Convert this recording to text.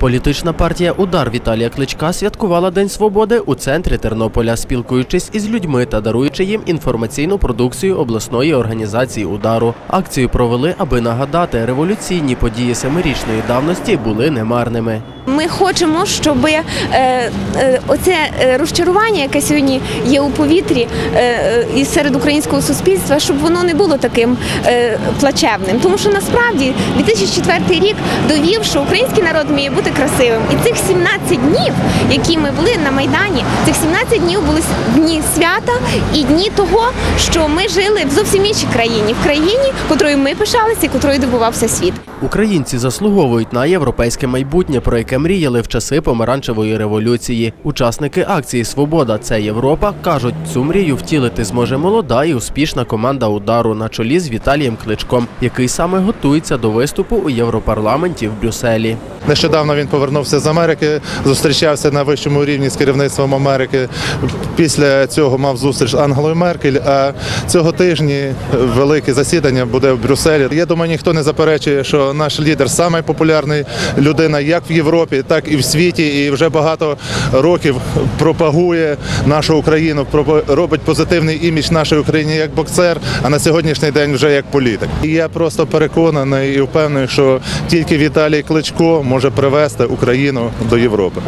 Політична партія Удар Віталія Кличка святкувала День свободи у центрі Тернополя, спілкуючись із людьми та даруючи їм інформаційну продукцію обласної організації удару. Акцію провели, аби нагадати, революційні події семирічної давності були немарними. Ми хочемо, щоб е, е, оце е, розчарування, яке сьогодні є у повітрі е, е, і серед українського суспільства, щоб воно не було таким е, плачевним. Тому що насправді 2004 рік довів, що український народ вміє бути красивим. І цих 17 днів, які ми були на Майдані, цих 17 днів були дні свята і дні того, що ми жили в зовсім іншій країні, в країні, котрою ми пишалися і котрою добувався світ. Українці заслуговують на європейське майбутнє, про яке мріяли в часи помаранчевої революції. Учасники акції Свобода це Європа кажуть, цю мрію втілити зможе молода і успішна команда удару на чолі з Віталієм Кличком, який саме готується до виступу у Європарламенті в Брюсселі. Нещодавно він повернувся з Америки, зустрічався на вищому рівні з керівництвом Америки. Після цього мав зустріч з Ангелою Меркель. А цього тижні велике засідання буде в Брюсселі. Я думаю, ніхто не заперечує, що наш лідер самий популярний людина як в Європі, так і в світі. І вже багато років пропагує нашу Україну, робить позитивний імідж нашої України як боксер, а на сьогоднішній день вже як політик. І я просто переконаний і впевнений, що тільки Віталій Кличко може привести Україну до Європи.